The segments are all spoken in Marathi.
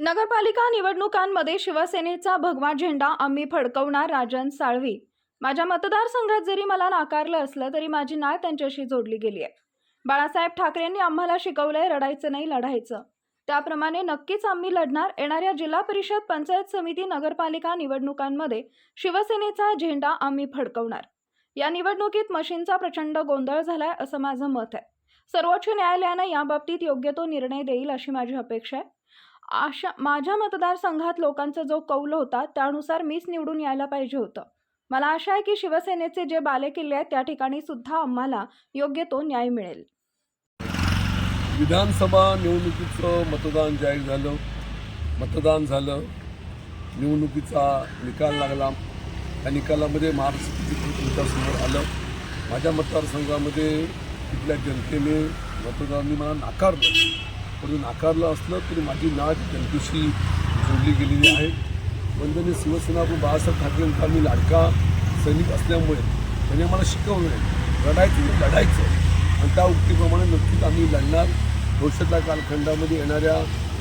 नगरपालिका निवडणुकांमध्ये शिवसेनेचा भगवा झेंडा आम्ही फडकवणार राजन साळवी. माझ्या मतदारसंघात जरी मला नाकारलं असलं तरी माझी नाळ त्यांच्याशी जोडली गेली आहे. बाळासाहेब ठाकरेंनी आम्हाला शिकवलंय रडायचं नाही लढायचं. त्याप्रमाणे नक्कीच आम्ही लढणार. येणाऱ्या जिल्हा परिषद पंचायत समिती नगरपालिका निवडणुकांमध्ये शिवसेनेचा झेंडा आम्ही फडकवणार. या निवडणुकीत मशीनचा प्रचंड गोंधळ झालाय असं माझं मत आहे. सर्वोच्च न्यायालयानं याबाबतीत योग्य तो निर्णय देईल अशी माझी अपेक्षा आहे. आशा माझ्या मतदारसंघात लोकांचा जो कौल होता त्यानुसार मीच निवडून यायला पाहिजे होतं. मला आशा आहे की शिवसेनेचे जे बालेकिल्ले आहेत त्या ठिकाणी सुद्धा आम्हाला योग्य तो न्याय मिळेल. विधानसभा निवडणुकीचं मतदान जाहीर झालं. मतदान झालं. निवडणुकीचा निकाल लागला. त्या निकालामध्ये महाराष्ट्र तुमच्यासमोर आलं. माझ्या मतदारसंघामध्ये तिथल्या जनतेने मतदारांनी मला नाकारलं? परंतु नाकारलं असलं तरी माझी नाट जनतेशी जोडली गेलेली आहे. वंदनीय शिवसेना प्रमुख बाळासाहेब ठाकरेंचा मी लाडका सैनिक असल्यामुळे त्यांनी आम्हाला शिकवलं लढायचं लढायचं. आणि त्या उक्तीप्रमाणे नक्कीच आम्ही लढणार. भविष्यातल्या कालखंडामध्ये येणाऱ्या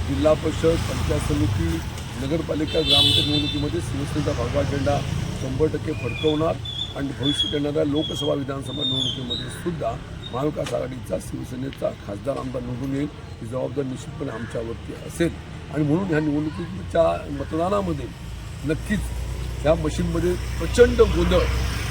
जिल्हा परिषद पंचायत समिती नगरपालिका ग्रामपंचायत निवडणुकीमध्ये शिवसेनेचा भगवा झेंडा शंभर टक्के फडकवणार. आणि भविष्यात येणाऱ्या लोकसभा विधानसभा निवडणुकीमध्ये सुद्धा महाविकास आघाडीचा शिवसेनेचा खासदार आमदार निवडून येईल ही जबाबदारी निश्चितपणे आमच्यावरती असेल. आणि म्हणून ह्या निवडणुकीच्या मतदानामध्ये नक्कीच ह्या मशीनमध्ये प्रचंड गोंधळ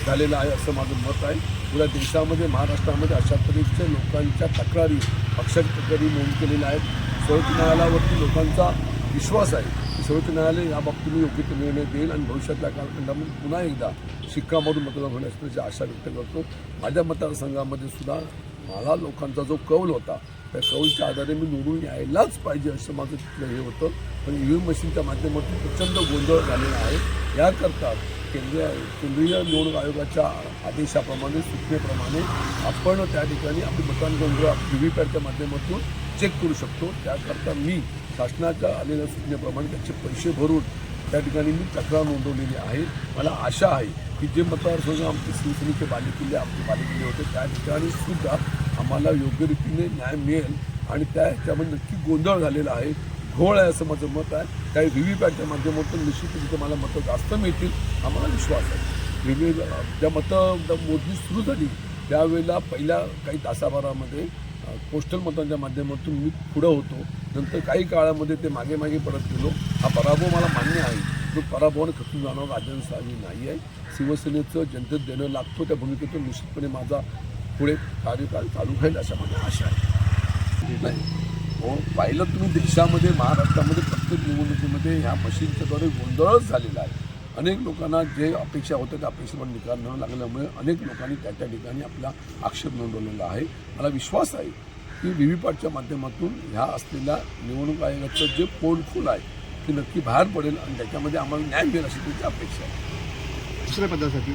झालेला आहे असं माझं मत आहे. पुऱ्या देशामध्ये महाराष्ट्रामध्ये अशा तऱ्हेच्या लोकांच्या तक्रारी पक्षाच्या तक्रारी नोंद केलेल्या आहेत. सर्वोच्च न्यायालयावरती लोकांचा विश्वास आहे. सर्वोच्च न्यायालय या बाबतीने योग्य निर्णय देईल आणि भविष्यातल्या कालखंडामध्ये पुन्हा एकदा शिक्कामोर्तब मतदान होण्याची आशा व्यक्त करतो. माझ्या मतदारसंघामध्ये सुद्धा मला लोकांचा जो कौल होता त्या कौलच्या आधारे मी निवडून यायलाच पाहिजे असं माझं तिथलं हे होतं. पण ई व्ही मशीनच्या माध्यमातून प्रचंड गोंधळ झालेला आहे. याकरता केंद्रीय केंद्रीय निवडणूक आयोगाच्या आदेशाप्रमाणे सूचनेप्रमाणे आपण त्या ठिकाणी आपली मतदान केंद्र व्ही व्ही पॅटच्या माध्यमातून चेक करू शकतो. त्याकरता मी शासनाच्या आलेल्या सूचनेप्रमाणे त्याचे पैसे भरून त्या ठिकाणी मी तक्रार नोंदवलेली आहे. मला आशा आहे की जे मतदारसंघ आमचे शिवसेनेचे बालेकिल्ले आमचे बालेकिल्ले होते त्या ठिकाणी सुद्धा आम्हाला योग्य रीतीने न्याय मिळेल आणि त्या ह्याच्यामध्ये नक्की गोंधळ झालेला आहे. घोळ आहे असं माझं मत आहे. काही व्ही व्ही पॅटच्या माध्यमातून निश्चित तिथे मला मतं जास्त मिळतील हा मला विश्वास आहे. व्ही व्ही ज्या मतं मोजणी सुरू झाली त्यावेळेला पहिल्या काही तासाभरामध्ये पोस्टल मतांच्या माध्यमातून मी पुढं होतो. नंतर काही काळामध्ये ते मागे मागे परत गेलो. हा पराभव मला मान्य आहे. तो पराभवाने खचून जाणार राजन साहेब नाही आहे. शिवसेनेचं जनतेत देणं लागतो. त्या भूमिकेतून निश्चितपणे माझा पुढे कार्यकाल चालू राहील अशा माझ्या आशा आहे हो पाहिलं तुम्ही देशामध्ये महाराष्ट्रामध्ये प्रत्येक निवडणुकीमध्ये ह्या मशीनच्याद्वारे गोंधळच झालेला आहे. अनेक लोकांना जे अपेक्षा होत्या त्या अपेक्षेवर निकाल न लागल्यामुळे अनेक लोकांनी त्या त्या ठिकाणी आपला आक्षेप नोंदवलेला आहे. मला विश्वास आहे की व्ही व्ही पॅटच्या माध्यमातून ह्या असलेल्या निवडणूक आयोगाचं जे पोलखोल आहे ते नक्की बाहेर पडेल आणि त्याच्यामध्ये आम्हाला न्याय मिळेल अशी त्याची अपेक्षा आहे. दुसऱ्या पदासाठी?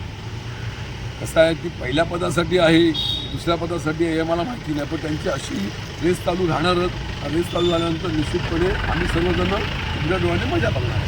कसं आहे की पहिल्या पदासाठी आहे दुसऱ्या पदासाठी आहे हे मला माहिती नाही पण त्यांची अशी रेस चालू राहणारच. रेस चालू झाल्यानंतर निश्चितपणे आम्ही सर्वजण उघड्या डोळ्याने मजा बघणार.